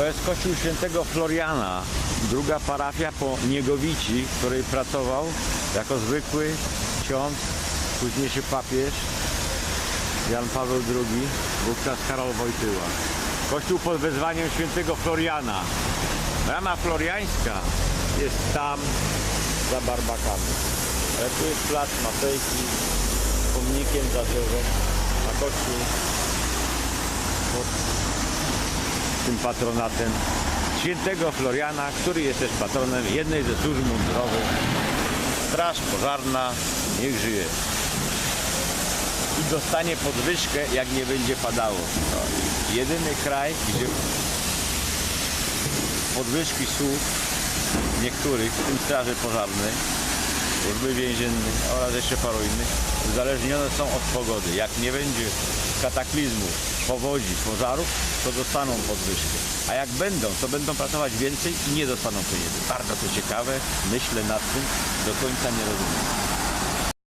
To jest kościół świętego Floriana, druga parafia po Niegowici, w której pracował jako zwykły ksiądz, późniejszy papież Jan Paweł II, wówczas Karol Wojtyła. Kościół pod wezwaniem świętego Floriana. Brama floriańska jest tam za Barbakami. Ale tu jest plac Matejki pomnikiem za drzewem, kościół tym patronatem świętego Floriana, który jest też patronem jednej ze służb mundurowych. Straż pożarna, niech żyje. I dostanie podwyżkę, jak nie będzie padało. To jedyny kraj, gdzie podwyżki służb niektórych, w tym straży pożarnej, służby więziennej oraz jeszcze paru innych, uzależnione są od pogody. Jak nie będzie kataklizmów, powodzi, pożarów, to dostaną podwyżkę. A jak będą, to będą pracować więcej i nie dostaną pieniędzy. Bardzo to ciekawe, myślę nad tym, do końca nie rozumiem.